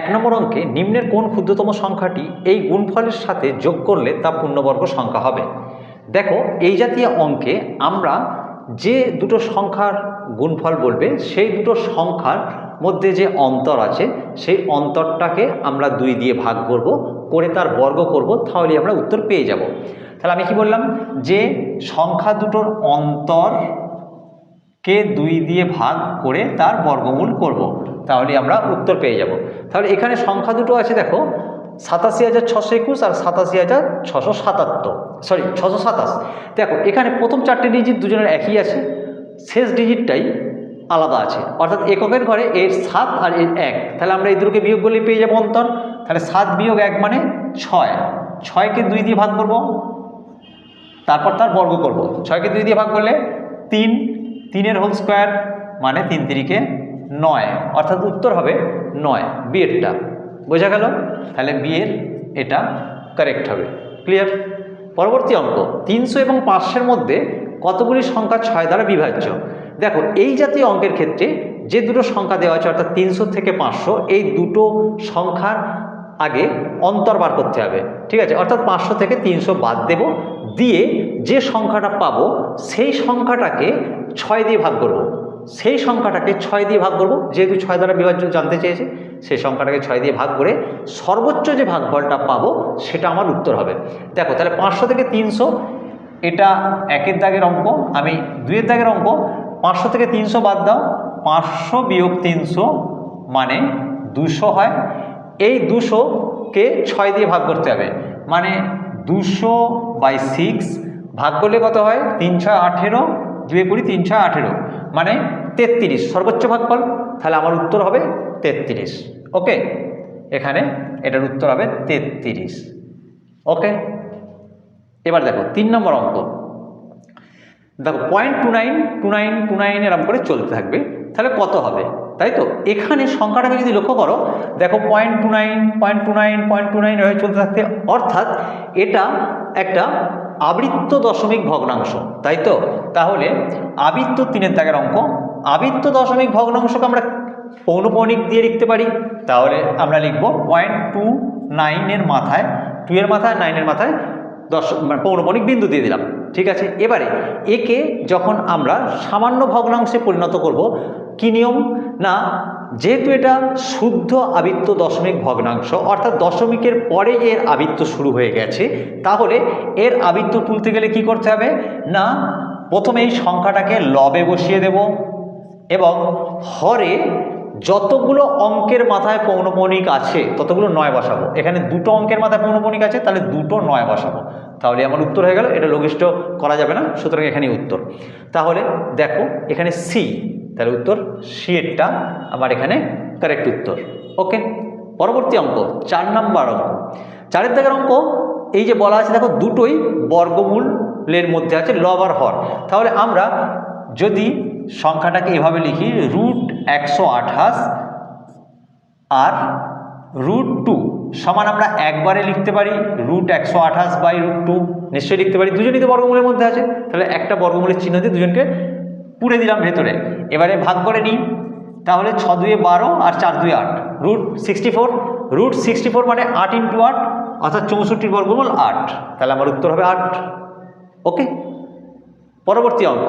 এক নম্বর অঙ্কে নিম্নের কোন ক্ষুদ্রতম সংখ্যাটি এই গুণফলের সাথে যোগ করলে তা পূর্ণবর্গ সংখ্যা হবে? দেখো, এই জাতীয় অঙ্কে আমরা যে দুটো সংখ্যার গুণফল বলবে, সেই দুটো সংখ্যার মধ্যে যে অন্তর আছে, সেই অন্তরটাকে আমরা দুই দিয়ে ভাগ করব, করে তার বর্গ করব তাহলে আমরা উত্তর পেয়ে যাব। তাহলে আমি কি বললাম? যে সংখ্যা দুটোর অন্তর কে দুই দিয়ে ভাগ করে তার বর্গমূল করব। তাহলে আমরা উত্তর পেয়ে যাব। তাহলে এখানে সংখ্যা দুটো আছে, দেখো। সাতাশি হাজার ছশো একুশ আর সাতাশি হাজার ছশো সাতাত্তর। সরি ছশো সাতাশ। দেখো, এখানে প্রথম চারটে ডিজিট দুজনের একই আছে। শেষ ডিজিটটাই আলাদা আছে। অর্থাৎ এককের ঘরে এর সাত আর এর এক। তাহলে আমরা এই দুটোকে বিয়োগ করলে পেয়ে যাব অন্তর। তাহলে সাত বিয়োগ এক মানে ছয়। ছয়কে দুই দিয়ে ভাগ করব। তারপর তার বর্গ করব। ছয়কে দুই দিয়ে ভাগ করলে তিন। তিনের হোল স্কোয়ার মানে তিন তিরিকে নয়, অর্থাৎ উত্তর হবে নয় বিয়েরটা বোঝা গেল? তাহলে বিয়ের এটা কারেক্ট হবে। ক্লিয়ার পরবর্তী অঙ্ক, তিনশো এবং পাঁচশোর মধ্যে কতগুলি সংখ্যা ছয় দ্বারা বিভাজ্য? দেখো, এই জাতীয় অঙ্কের ক্ষেত্রে যে দুটো সংখ্যা দেওয়া আছে, অর্থাৎ তিনশো থেকে পাঁচশো, এই দুটো সংখ্যার আগে অন্তর বার করতে হবে। ঠিক আছে? অর্থাৎ পাঁচশো থেকে তিনশো বাদ দেব, দিয়ে যে সংখ্যাটা পাবো, সেই সংখ্যাটাকে ছয় দিয়ে ভাগ করব। সেই সংখ্যাটাকে ছয় দিয়ে ভাগ করব। যেহেতু ছয় দ্বারা বিভাজ্য জানতে চেয়েছে, সেই সংখ্যাটাকে ছয় দিয়ে ভাগ করে সর্বোচ্চ যে ভাগফলটা পাবো, সেটা আমার উত্তর হবে। দেখো, তাহলে পাঁচশো থেকে তিনশো, এটা একের দাগের অঙ্ক, আমি দুইয়ের দাগের অঙ্ক, পাঁচশো থেকে তিনশো বাদ দাও, পাঁচশো বিয়োগ তিনশো মানে দুশো হয়। এই দুশোকে ছয় দিয়ে ভাগ করতে হবে। মানে দুশো বাই সিক্স ভাগ করলে কত হয়? তিন ছয় আঠেরো, দুয়ে কুড়ি, তিন ছয় আঠেরো। মানে তেত্রিশ। সর্বোচ্চ ভাগফল তাহলে আমার উত্তর হবে তেত্রিশ। ওকে? এখানে এটার উত্তর হবে তেত্রিশ। ওকে? এবার দেখো, তিন নম্বর অঙ্ক। দেখো point two nine two nine two nine এরম করে চলতে থাকবে। তাহলে কত হবে? তাই তো? এখানে সংখ্যাটাকে যদি লক্ষ্য করো, দেখো point two nine point two nine point two nine হয়ে চলতে থাকতে, অর্থাৎ এটা একটা আবৃত্ত দশমিক ভগ্নাংশ, তাই তো? তাহলে আবৃত্ত তিনের দাগের অঙ্ক, আবৃত্ত দশমিক ভগ্নাংশকে আমরা পৌনপৌনিক দিয়ে লিখতে পারি। তাহলে আমরা লিখব পয়েন্ট টু নাইনের মাথায়, টু এর মাথায় নাইনের মাথায় দশ মানে পৌনপৌনিক বিন্দু দিয়ে দিলাম। ঠিক আছে? এবারে একে যখন আমরা সামান্য ভগ্নাংশে পরিণত করব, কি নিয়ম? না যেহেতু এটা শুদ্ধ আবৃত্ত দশমিক ভগ্নাংশ, অর্থাৎ দশমিকের পরে এর আবৃত্ত শুরু হয়ে গেছে, তাহলে এর আবৃত্ত তুলতে গেলে কি করতে হবে? না প্রথমে এই সংখ্যাটাকে লবে বসিয়ে দেব এবং হরে যতগুলো অঙ্কের মাথায় পৌনপৌনিক আছে, ততগুলো নয় বসাবো। এখানে দুটো অঙ্কের মাথায় পৌনপৌনিক আছে, তাহলে দুটো নয় বসাবো। তাহলে আমার উত্তর হয়ে গেল, এটা লঘিষ্ঠ করা যাবে না, সুতরাং এখানেই উত্তর। তাহলে দেখো, এখানে সি তাহলে উত্তর সি এরটা আমার এখানে কারেক্ট উত্তর। ওকে পরবর্তী অঙ্ক, চার নাম্বার অঙ্ক। চারের দাগের অঙ্ক, এই যে বলা আছে, দেখো দুটোই বর্গমূলের মধ্যে আছে লব আর হর। তাহলে আমরা যদি সংখ্যাটাকে এভাবে লিখি রুট একশো আঠাশ আর রুট টু সমান আমরা একবারে লিখতে পারি রুট একশো আঠাশ বাই রুট টু নিশ্চয়ই লিখতে পারি। দুজনই তো বর্গমূলের মধ্যে আছে। তাহলে একটা বর্গমূলের চিহ্ন দিয়ে দুজনকে পুড়ে দিলাম ভেতরে। এবারে ভাগ করে নিই। তাহলে ছ দুয়ে বারো আর চার দুয়ে আট। Root sixty four. Root sixty four মানে আট ইন্টু আট, অর্থাৎ চৌষট্টির বর্গমূল আট। তাহলে আমার উত্তর হবে আট। ওকে? পরবর্তী অঙ্ক।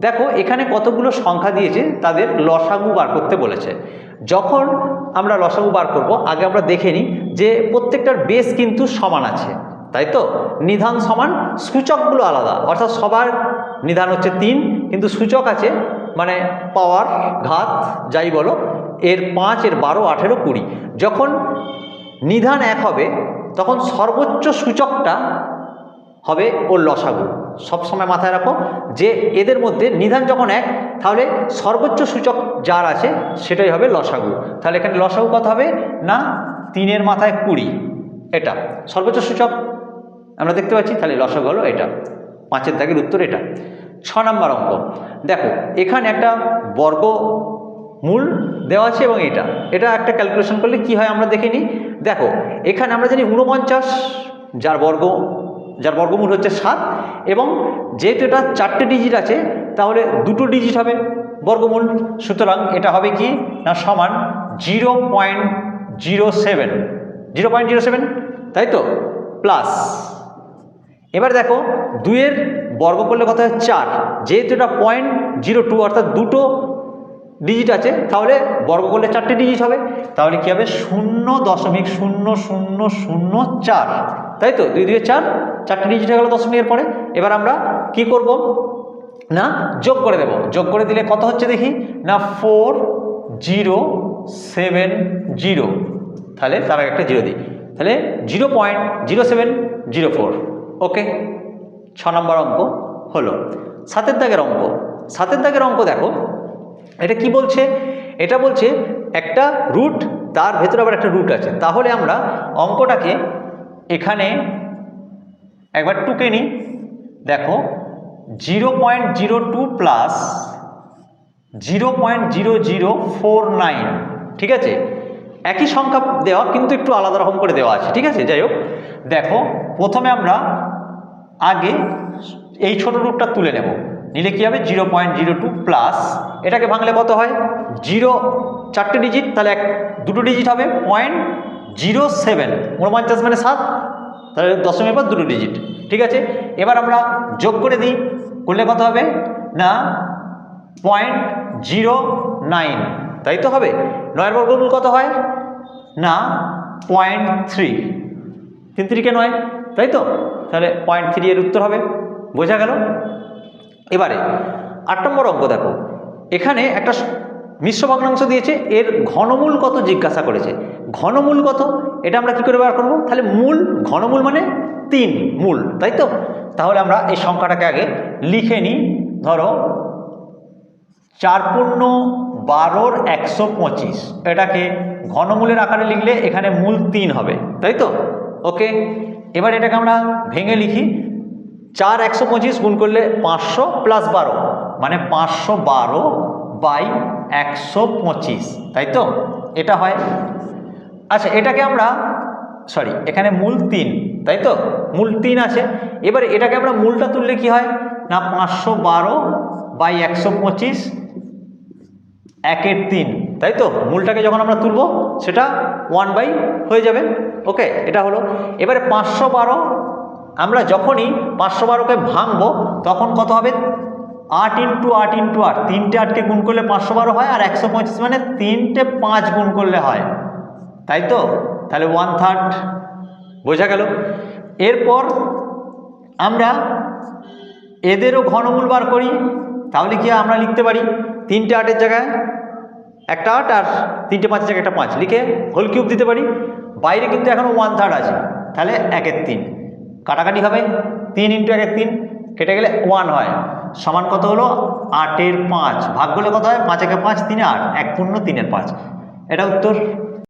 দেখো, এখানে কতগুলো সংখ্যা দিয়েছে, তাদের লসাগু বার করতে বলেছে। যখন আমরা লসাগু বার করব, আগে আমরা দেখে নিই যে প্রত্যেকটার বেস কিন্তু সমান আছে। তাই তো নিধান সমান সূচকগুলো আলাদা। অর্থাৎ সবার নিধান হচ্ছে তিন, কিন্তু সূচক আছে মানে পাওয়ার ঘাত, যাই বলো, এর পাঁচ, এর বারো, আঠেরো, কুড়ি। যখন নিধান এক হবে, তখন সর্বোচ্চ সূচকটা হবে ওর লসাগু। সবসময় মাথায় রাখো যে এদের মধ্যে নিধান যখন এক, তাহলে সর্বোচ্চ সূচক যার আছে, সেটাই হবে লসাগু। তাহলে এখানে লসাগু কত হবে? না, তিনের মাথায় কুড়ি। এটা। সর্বোচ্চ সূচক আমরা দেখতে পাচ্ছি, তাহলে লসাগু হলো এটা। পাঁচের দাগের উত্তর এটা। ছ নম্বর অঙ্ক। দেখো, এখানে একটা বর্গ মূল দেওয়া আছে এবং এটা। এটা একটা ক্যালকুলেশন করলে কি হয় আমরা দেখে দেখো, এখানে আমরা জানি ঊনপঞ্চাশ, যার বর্গ, যার বর্গমূল হচ্ছে সাত এবং যেহেতু এটা চারটে ডিজিট আছে, তাহলে দুটো ডিজিট হবে বর্গমূল। সুতরাং এটা হবে কি? না, সমান zero point zero seven zero point zero seven তাই তো? প্লাস এবার দেখো দুইয়ের বর্গ করলে হয়? চার। যেহেতু এটা পয়েন্ট জিরো টু অর্থাৎ দুটো ডিজিট আছে, তাহলে বর্গ করলে চারটে ডিজিট হবে। তাহলে কী হবে? শূন্য দশমিক শূন্য শূন্য শূন্য চার। তাই তো? দুই দুই চার, চারটে ডিজিট হয়ে গেল দশমিকের পরে। এবার আমরা কি করব? না, যোগ করে দেব। যোগ করে দিলে কত হচ্ছে দেখি? না ফোর জিরো সেভেন জিরো তাহলে তার একটা জিরো দিই। তাহলে zero point zero seven zero four okay ছ নম্বর অঙ্ক হলো, সাতের দাগের অঙ্ক। সাতের দাগের অঙ্ক দেখো, এটা কি বলছে? এটা বলছে একটা রুট তার ভেতরে আবার একটা রুট আছে। তাহলে আমরা অঙ্কটাকে এখানে একবার টুকে নিই। দেখো zero point zero two plus zero point zero zero four nine ঠিক আছে? একই সংখ্যা দেওয়া কিন্তু একটু আলাদা রকম করে দেওয়া আছে, ঠিক আছে? যাই হোক, দেখো, প্রথমে আমরা আগে এই ছোট রুটটা তুলে নেব। নিলে কী হবে? Zero point zero two plus এটাকে ভাঙলে কত হয়? জিরো চারটে ডিজিট তাহলে এক, দুটো ডিজিট হবে। পয়েন্ট জিরো সেভেন উনপঞ্চাশ মানে সাত, তাহলে দশমের পর দুটো ডিজিট ঠিক আছে? এবার আমরা যোগ করে দিই। করলে কত হবে? না পয়েন্ট জিরো নাইন তাই তো হবে? নয়ের বর্গমূল কত হয়? না পয়েন্ট থ্রি তিন নয়, তাই তো? তাহলে পয়েন্ট থ্রি এর উত্তর হবে। বোঝা গেল? এবারে, আট নম্বর অঙ্ক দেখো। এখানে একটা মিশ্র ভগ্নাংশ দিয়েছে, এর ঘনমূল কত জিজ্ঞাসা করেছে? ঘনমূল কত? এটা আমরা কি করে বার করব? তাহলে মূল, ঘনমূল মানে তিন মূল, তাই তো? তাহলে আমরা এই সংখ্যাটাকে আগে লিখে নিই। ধরো, চার পূর্ণ বারোর একশো পঁচিশ। এটাকে ঘনমূলের আকারে লিখলে এখানে মূল তিন হবে, তাই তো? ওকে এবার এটাকে আমরা ভেঙে লিখি। চার একশো পঁচিশ গুণ করলে পাঁচশো প্লাস বারো মানে পাঁচশো বারো বাই একশো পঁচিশ, তাই তো? এটা হয়। আচ্ছা এটাকে আমরা সরি এখানে মূল তিন, তাই তো? মূল তিন আছে। এবারে এটাকে আমরা মূলটা তুললে কি হয়? না, পাঁচশো বারো বাই একশো পঁচিশ, একের তিন, তাই তো? মূলটাকে যখন আমরা তুলব, সেটা ওয়ান বাই হয়ে যাবে। ওকে, এটা হলো। এবারে পাঁচশো বারো, আমরা যখনই পাঁচশো বারোকে ভাঙবো, তখন কত হবে? আট ইন্টু আট ইন্টু আট, তিনটে আটকে গুণ করলে পাঁচশো বারো হয়, আর একশো পঁচিশ মানে তিনটে পাঁচ গুণ করলে হয়। তাই তো? তাহলে ওয়ান থার্ড বোঝা গেল? এরপর আমরা এদেরও ঘনমূল বার করি, তাহলে কি আমরা লিখতে পারি তিনটে আটের জায়গায় একটা আট আর তিনটে পাঁচের জায়গায় একটা পাঁচ, লিখে হোল কিউব দিতে পারি। বাইরে কিন্তু এখনও ওয়ান থার্ড আছে। তাহলে একের তিন। কাটাকাটি হবে তিন ইন্টু একের তিন, কেটে গেলে ওয়ান হয়। সমান কত হলো? আটের পাঁচ। ভাগ করলে কত হয়? পাঁচ একে পাঁচ, তিনে আট। এক পূর্ণ তিনের পাঁচ। এটা উত্তর?